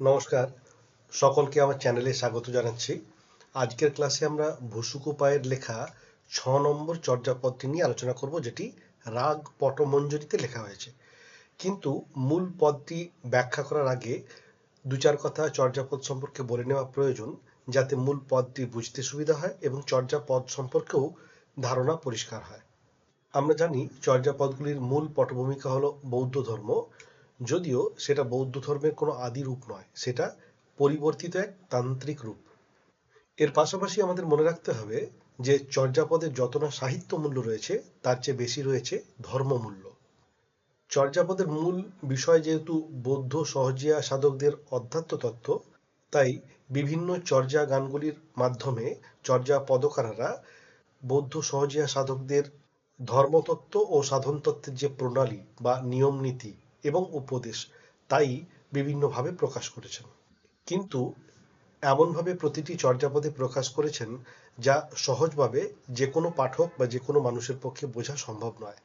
নমস্কার। সকলকে আমার চ্যানেলে স্বাগত জানাচ্ছি। আজকের ক্লাসে আমরা ভুসুকু লেখা ছ নম্বর চর্যাপদটি নিয়ে আলোচনা করব, যেটি রাগ পটমঞ্জরিতে লেখা হয়েছে। কিন্তু মূল পদটি ব্যাখ্যা করার আগে দু চার কথা চর্যাপদ সম্পর্কে বলে নেওয়া প্রয়োজন, যাতে মূল পদটি বুঝতে সুবিধা হয় এবং চর্যাপদ সম্পর্কেও ধারণা পরিষ্কার হয়। আমরা জানি চর্যাপদগুলির মূল পটভূমিকা হলো বৌদ্ধ ধর্ম। যদিও সেটা বৌদ্ধ ধর্মের কোনো আদি রূপ নয়, সেটা পরিবর্তিত এক তান্ত্রিক রূপ। এর পাশাপাশি আমাদের মনে রাখতে হবে যে চর্যাপদের যত না সাহিত্য মূল্য রয়েছে, তার চেয়ে বেশি রয়েছে ধর্মমূল্য চর্যাপদের মূল বিষয় যেহেতু বৌদ্ধ সহজিয়া সাধকদের অধ্যাত্ম তত্ত্ব, তাই বিভিন্ন চর্যা গানগুলির মাধ্যমে চর্যা পদকারারা বৌদ্ধ সহজিয়া সাধকদের ধর্মতত্ত্ব ও সাধন তত্ত্বের যে প্রণালী বা নিয়ম নীতি এবং উপদেশ, তাই বিভিন্নভাবে প্রকাশ করেছেন। কিন্তু এমনভাবে প্রতিটি চর্যাপদে প্রকাশ করেছেন যা সহজভাবে যে কোনো পাঠক বা যে কোনো মানুষের পক্ষে বোঝা সম্ভব নয়।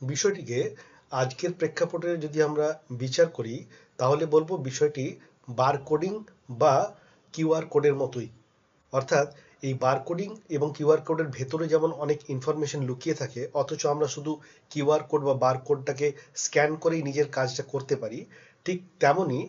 বিষয়টিকে আজকের প্রেক্ষাপটে যদি আমরা বিচার করি, তাহলে বলব বিষয়টি বারকোডিং বা কিউআর কোডের মতোই। অর্থাৎ এই বারকোডিং এবং কিউআর কোডের ভেতরে যেমন অনেক ইনফরমেশন লুকিয়ে থাকে, অথচ আমরা শুধু কিউআর কোড বা বারকোডটাকে স্ক্যান করেই নিজের কাজটা করতে পারি, ঠিক তেমনই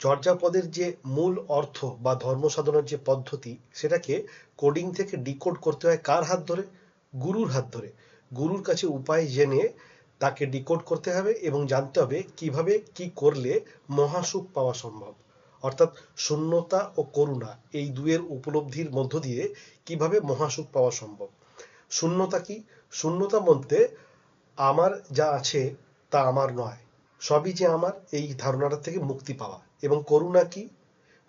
চর্যাপদের যে মূল অর্থ বা ধর্ম সাধনার যে পদ্ধতি, সেটাকে কোডিং থেকে ডিকোড করতে হয় কার হাত ধরে? গুরুর হাত ধরে। গুরুর কাছে উপায় জেনে তাকে ডিকোড করতে হবে এবং জানতে হবে কীভাবে, কি করলে মহাসুখ পাওয়া সম্ভব। অর্থাৎ শূন্যতা ও করুণা এই দুয়ের উপলব্ধির মধ্য দিয়ে কীভাবে মহাসুখ পাওয়া সম্ভব? শূন্যতা কি? শূন্যতা বলতে আমার যা আছে তা আমার নয়। সবই যে আমার, এই ধারণাটা থেকে মুক্তি পাওয়া। এবং করুণা কি?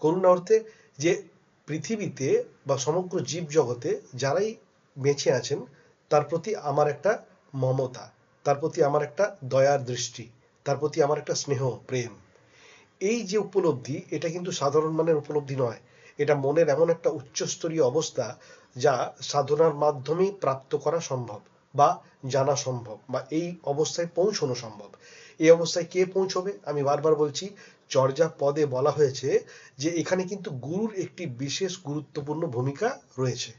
করুণা অর্থে যে পৃথিবীতে বা সমগ্র জীব জগতে যারাই বেঁচে আছেন, তার প্রতি আমার একটা মমতা, তার প্রতি আমার একটা দয়ার দৃষ্টি, তার প্রতি আমার একটা স্নেহ, প্রেম। এই যে উপলব্ধি, এটা কিন্তু সাধারণ মানের উপলব্ধি নয়। এটা মনের এমন একটা উচ্চস্তরীয় অবস্থা যা সাধনার মাধ্যমেই প্রাপ্ত করা সম্ভব বা জানা সম্ভব বা এই অবস্থায় পৌঁছানো সম্ভব। এই অবস্থায় কে পৌঁছবে? আমি বারবার বলছি, চর্যা পদে বলা হয়েছে যে এখানে কিন্তু গুরুর একটি বিশেষ গুরুত্বপূর্ণ ভূমিকা রয়েছে।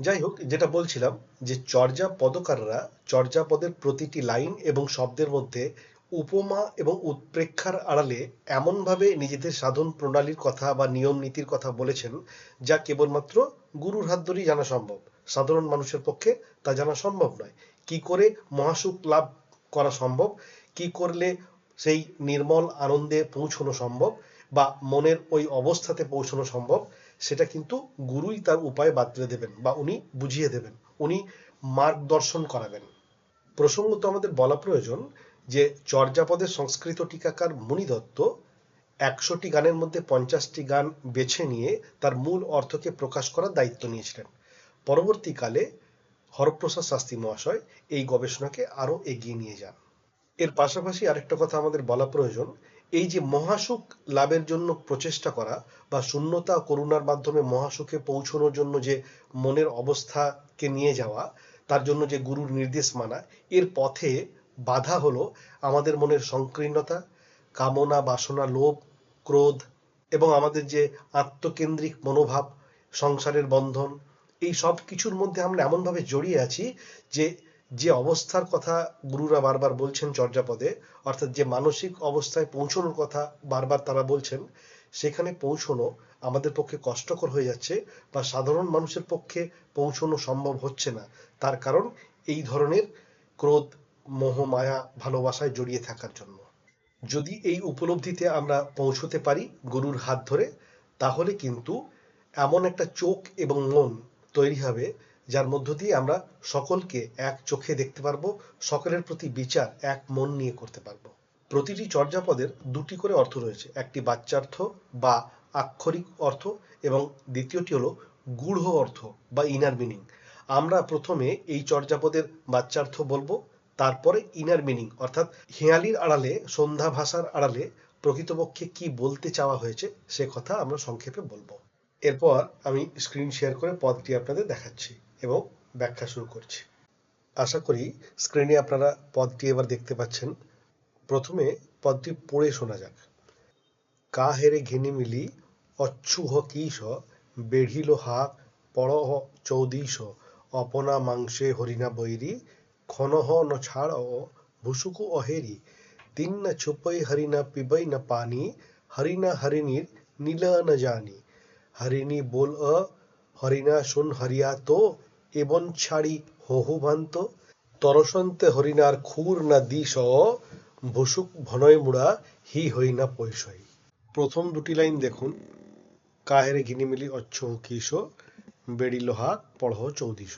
যাই হোক, যেটা বলছিলাম যে চর্যা পদকাররা, চর্যা পদের প্রতিটি লাইন এবং শব্দের মধ্যে উপমা এবং উৎপ্রেক্ষার আড়ালে এমনভাবে নিজেদের সাধন প্রণালীর কথা বা নিয়ম নীতির কথা বলেছেন যা কেবলমাত্র গুরুর হাত ধরেই জানা সম্ভব। সাধারণ মানুষের পক্ষে তা জানা সম্ভব নয়। কি করে মহাসুখ লাভ করা সম্ভব? কি করলে সেই নির্মল আনন্দে পৌঁছানো সম্ভব? বা মনের ওই অবস্থাতে পৌঁছানো সম্ভব? সেটা কিন্তু গুরুই তার উপায় বাতলে দেবেন বা উনি বুঝিয়ে দেবেন। উনি মার্গদর্শন করাবেন। প্রসঙ্গত আমাদের বলা প্রয়োজন যে চর্যাপদের সংস্কৃত টিকাকার মুনি দত্ত একশোটি গানের মধ্যে পঞ্চাশটি গান বেছে নিয়ে তার মূল অর্থকে প্রকাশ করার দায়িত্ব নিয়েছিলেন। পরবর্তীকালে হরপ্রসাদ শাস্ত্রী মহাশয় এই গবেষণাকে আরও এগিয়ে নিয়ে যান। এর পাশাপাশি আরেকটা কথা আমাদের বলা প্রয়োজন, এই যে মহাসুখ লাভের জন্য প্রচেষ্টা করা বা শূন্যতা করুণার মাধ্যমে মহাসুখে পৌঁছানোর জন্য যে মনের অবস্থাকে নিয়ে যাওয়া, তার জন্য যে গুরুর নির্দেশ মানা, এর পথে বাধা হলো আমাদের মনের সংকীর্ণতা, কামনা, বাসনা, লোভ, ক্রোধ এবং আমাদের যে আত্মকেন্দ্রিক মনোভাব, সংসারের বন্ধন, এই সব কিছুর মধ্যে আমরা এমনভাবে জড়িয়ে আছি যে যে অবস্থার কথা গুরুরা বারবার বলছেন চর্যাপদে, অর্থাৎ যে মানসিক অবস্থায় পৌঁছানোর কথা বারবার তারা বলছেন, সেখানে পৌঁছানো আমাদের পক্ষে কষ্টকর হয়ে যাচ্ছে বা সাধারণ মানুষের পক্ষে পৌঁছানো সম্ভব হচ্ছে না। তার কারণ এই ধরনের ক্রোধ মোহ মায়া ভালোবাসায় জড়িয়ে থাকার জন্য। যদি এই উপলব্ধিতে আমরা পৌঁছতে পারি গুরুর হাত ধরে, তাহলে কিন্তু এমন একটা চোখ এবং মন তৈরি হবে যার মধ্য দিয়ে আমরা সকলকে এক চোখে দেখতে পারব, সকলের প্রতি বিচার, এক মন নিয়ে করতে পারব। প্রতিটি চর্যাপদের দুটি করে অর্থ রয়েছে। একটি বাচ্চার্থ বা আক্ষরিক অর্থ এবং দ্বিতীয়টি হলো গূঢ় অর্থ বা ইনার মিনিং আমরা প্রথমে এই চর্যাপদের বাচ্চার্থ বলব তারপরে ইনার মিনিং অর্থাৎ হেঁয়ালির আড়ালে, সন্ধ্যা ভাষার আড়ালে প্রকৃতপক্ষে কি বলতে চাওয়া হয়েছে, সে কথা আমরা সংক্ষেপে বলব। এরপর আমি স্ক্রিন শেয়ার করে পদটি আপনাদের দেখাচ্ছি এবং ব্যাখ্যা শুরু করছি। আশা করি স্ক্রিনে আপনারা পদটি এবার দেখতে পাচ্ছেন। প্রথমে পদটি পড়ে শোনা যাক। কাহেরে ঘিনিমিলি অচ্ছুহ কিস বেঢ়িল হাক পড়হ চৌদিশ অপনা মাংসে হরিণা বৈরি ক্ষণহ ন ছাড় ভুসুকু অহেরি তিন্ন ছুপই হরিণা পিবই ন পানি হরিণা হরিণীর নীল ন জানি হরিণী બોલ અ হরিণা শুন হরিয়া তো এবন ছাড়ি হহু ভান্ত তরসন্তে হরিণার খুর না দিস ভুসুক ভনয় মুড়া হি হই না পৈশই প্রথম দুটি লাইন দেখুন কাহেরে গিনিমিলি অচ্ছ কিস বেড়ি লোহা পড়হ চৌদিশ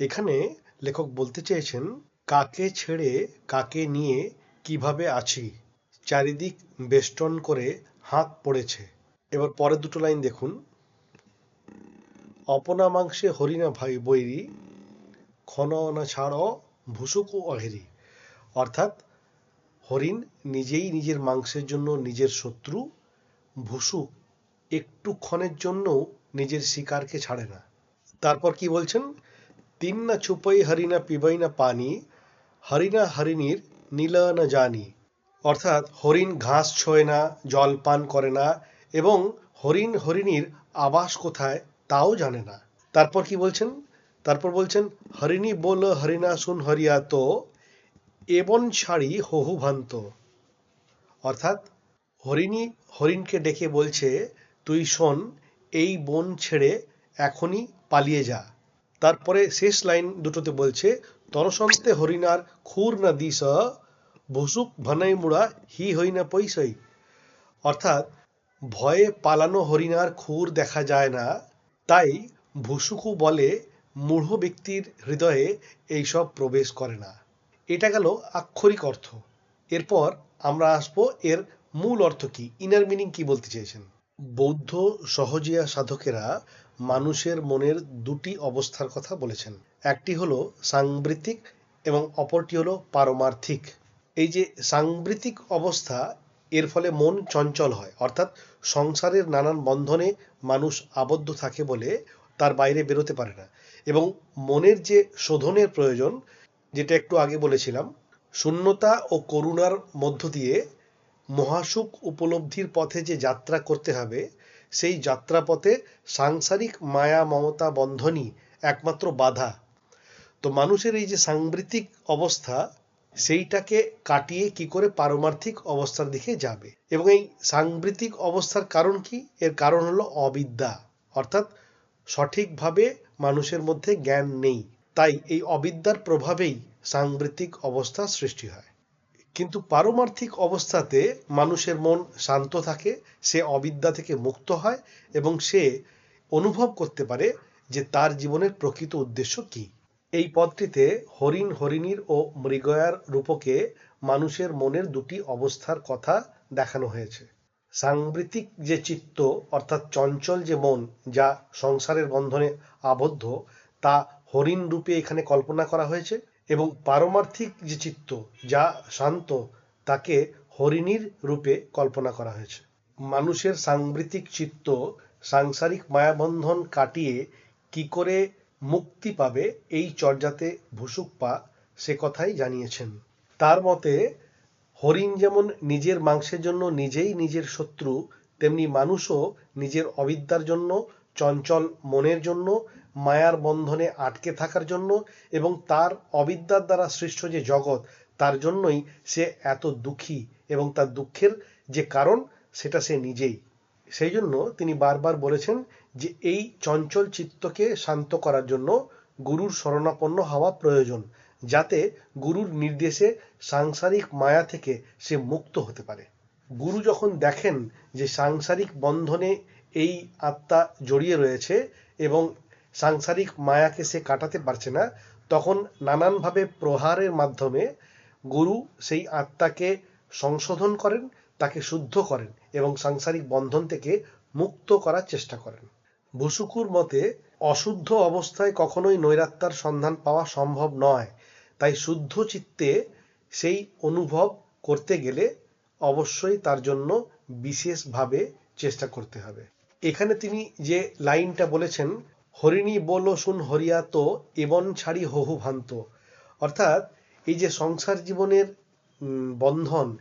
এখানে লেখক বলতে চেয়েছেন, কাকে ছেড়ে কাকে নিয়ে কীভাবে আছি? চারিদিক বেষ্টন করে হাঁক পড়েছে। এবার পরের দুটো লাইন দেখুন। অপনা মাংসে হরিণা ভাই বৈরি, ক্ষণ না ছাড় ভুসুকু অহেরি। অর্থাৎ, হরিণ নিজেই নিজের মাংসের জন্য নিজের শত্রু, ভুসুক একটু ক্ষণের জন্য নিজের শিকারকে ছাড়ে না। তারপর কি বলছেন? তিন না ছুপই হরিণা পিবই না পানি, হরিণা হরিণীর নীল না জানি। অর্থাৎ হরিণ ঘাস ছোঁয় না, জল পান করে না, এবং হরিণ হরিণীর আবাস কোথায় তাও জানে না। তারপর কি বলছেন? তারপর বলছেন, হরিণী বল হরিণা শুন হরিয়া তো, এবন ছাড়ি হহু ভান্ত। অর্থাৎ হরিণী হরিণকে ডেকে বলছে, তুই শোন, এই বন ছেড়ে এখনই পালিয়ে যা। তারপরে শেষ লাইন দুটোতে বলছে, তরসন্তে হরিণার খুর না দিস, ভুসুক ভানাই মুড়া, হি হই না পৈসই অর্থাৎ, ভয়ে পালানো হরিণার খুর দেখা যায় না, তাই ভুসুকু বলে মূঢ় ব্যক্তির হৃদয়ে এইসব প্রবেশ করে না। এটা গেল আক্ষরিক অর্থ। এরপর আমরা আসব এর মূল অর্থ কি, ইনার মিনিং কি বলতে চেয়েছেন? বৌদ্ধ সহজিয়া সাধকেরা মানুষের মনের দুটি অবস্থার কথা বলেছেন। একটি হলো সাংবৃতিক এবং অপরটি হলো পারমার্থিক। এই যে সাংবৃতিক অবস্থা, এর ফলে মন চঞ্চল হয়, অর্থাৎ সংসারের নানান বন্ধনে মানুষ আবদ্ধ থাকে বলে তার বাইরে বেরোতে পারে না। এবং মনের যে শোধনের প্রয়োজন, যেটা একটু আগে বলেছিলাম, শূন্যতা ও করুণার মধ্য দিয়ে মহাসুখ উপলব্ধির পথে যে যাত্রা করতে হবে সেই যাত্রাপথে সাংসারিক মায়া মমতা বন্ধনই একমাত্র বাধা। তো মানুষের এই যে সাংবৃতিক অবস্থা, সেইটাকে কাটিয়ে কি করে পারমার্থিক অবস্থার দিকে যাবে? এবং এই সাংবৃতিক অবস্থার কারণ কি? এর কারণ হলো অবিদ্যা। অর্থাৎ সঠিকভাবে মানুষের মধ্যে জ্ঞান নেই। তাই এই অবিদ্যার প্রভাবেই সাংবৃতিক অবস্থা সৃষ্টি হয়। কিন্তু পারমার্থিক অবস্থাতে মানুষের মন শান্ত থাকে, সে অবিদ্যা থেকে মুক্ত হয় এবং সে অনুভব করতে পারে যে তার জীবনের প্রকৃত উদ্দেশ্য কি। এই পদটিতে হরিণ, হরিণীর ও মৃগয়ার রূপকে মানুষের মনের দুটি অবস্থার কথা দেখানো হয়েছে। সাংবৃতিক যে চিত্ত, অর্থাৎ চঞ্চল যে মন, যা সংসারের বন্ধনে আবদ্ধ, তা হরিণ রূপে এখানে কল্পনা করা হয়েছে। এবং পারমার্থিক যে চিত্ত যা শান্ত, তাকে হরিণীর রূপে কল্পনা করা হয়েছে। মানুষের সাংবৃতিক চিত্ত সাংসারিক মায়াবন্ধন কাটিয়ে কি করে মুক্তি পাবে এই চর্যাতে ভুসুকপা সে কথাই জানিয়েছেন। তার মতে, হরিণ যেমন নিজের মাংসের জন্য নিজেই নিজের শত্রু, তেমনি মানুষও নিজের অবিদ্যার জন্য চঞ্চল মনের জন্য, মায়ার বন্ধনে আটকে থাকার জন্য এবং তার অবিদ্যার দ্বারা সৃষ্ট যে জগৎ, তার জন্যই সে এত দুঃখী এবং তার দুঃখের যে কারণ, সেটা সে নিজেই। সেই জন্য তিনি বারবার বলেছেন যে এই চঞ্চল চিত্তকে শান্ত করার জন্য গুরুর শরণাপন্ন হওয়া প্রয়োজন, যাতে গুরুর নির্দেশে সাংসারিক মায়া থেকে সে মুক্ত হতে পারে। গুরু যখন দেখেন যে সাংসারিক বন্ধনে এই আত্মা জড়িয়ে রয়েছে এবং সাংসারিক মায়াকে সে কাটাতে পারছে না, তখন নানানভাবে প্রহারের মাধ্যমে গুরু সেই আত্মাকে সংশোধন করেন, তাকে শুদ্ধ করেন এবং সাংসারিক বন্ধন থেকে মুক্ত করার চেষ্টা করেন। বসুকুর মতে, অশুদ্ধ অবস্থায় কখনোই নৈরাত্মার সন্ধান পাওয়া সম্ভব নয়, তাই শুদ্ধ চিত্তে সেই অনুভব করতে গেলে অবশ্যই তার জন্য বিশেষভাবে চেষ্টা করতে হবে। এখানে তিনি যে লাইনটা বলেছেন, হরিণী বলো শুন হরিয়া তো, এবন ছাড়ি হহু ভান্ত। অর্থাৎ এই যে সংসার জীবনের বন্ধন,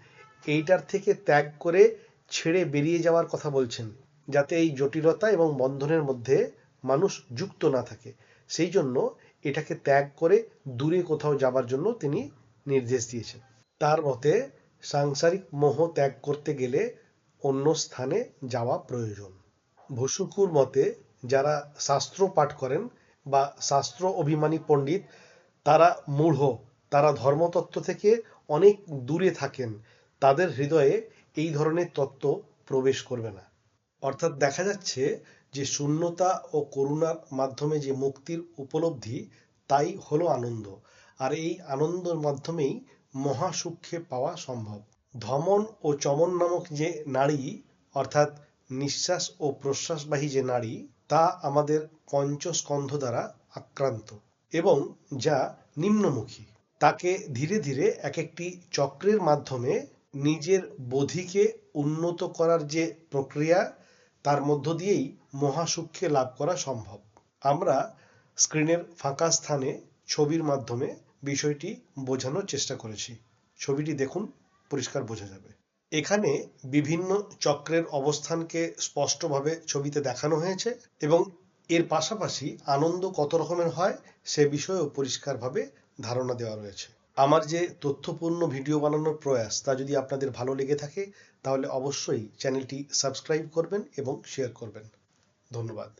এইটার থেকে ত্যাগ করে ছেড়ে বেরিয়ে যাওয়ার কথা বলছেন, যাতে এই জটিলতা এবং বন্ধনের মধ্যে মানুষ যুক্ত না থাকে। সেই জন্য এটাকে ত্যাগ করে দূরে কোথাও যাবার জন্য তিনি নির্দেশ দিয়েছেন। তার মতে, সাংসারিক মোহ ত্যাগ করতে গেলে অন্য স্থানে যাওয়া প্রয়োজন। ভসুকুর মতে যারা শাস্ত্র পাঠ করেন বা শাস্ত্র অভিমানী পণ্ডিত, তারা মূঢ়, তারা ধর্মতত্ত্ব থেকে অনেক দূরে থাকেন। তাদের হৃদয়ে এই ধরনের তত্ত্ব প্রবেশ করবে না। অর্থাৎ দেখা যাচ্ছে যে শূন্যতা ও করুণার মাধ্যমে যে মুক্তির উপলব্ধি, তাই হলো আনন্দ। আর এই আনন্দের মাধ্যমেই মহাসুখে পাওয়া সম্ভব। ধমন ও চমন নামক যে নারী, অর্থাৎ নিঃশ্বাস ও প্রশ্বাসবাহী যে নাড়ী তা আমাদের পঞ্চস্কন্ধ দ্বারা আক্রান্ত এবং যা নিম্নমুখী। তাকে ধীরে ধীরে এক একটি চক্রের মাধ্যমে নিজের বোধিকে উন্নত করার যে প্রক্রিয়া, তার মধ্য দিয়েই মহাসুখে লাভ করা সম্ভব। আমরা স্ক্রিনের ফাঁকা স্থানে ছবির মাধ্যমে বিষয়টি বোঝানোর চেষ্টা করেছি। ছবিটি দেখুন, পরিষ্কার বোঝা যাবে। এখানে বিভিন্ন চক্রের অবস্থানকে স্পষ্টভাবে ছবিতে দেখানো হয়েছে এবং এর পাশাপাশি আনন্দ কত রকমের হয় সে বিষয়েও পরিষ্কারভাবে ধারণা দেওয়া রয়েছে। আমার যে তথ্যপূর্ণ ভিডিও বানানোর প্রয়াস তা যদি আপনাদের ভালো লেগে থাকে, তাহলে অবশ্যই চ্যানেলটি সাবস্ক্রাইব করবেন এবং শেয়ার করবেন। ধন্যবাদ।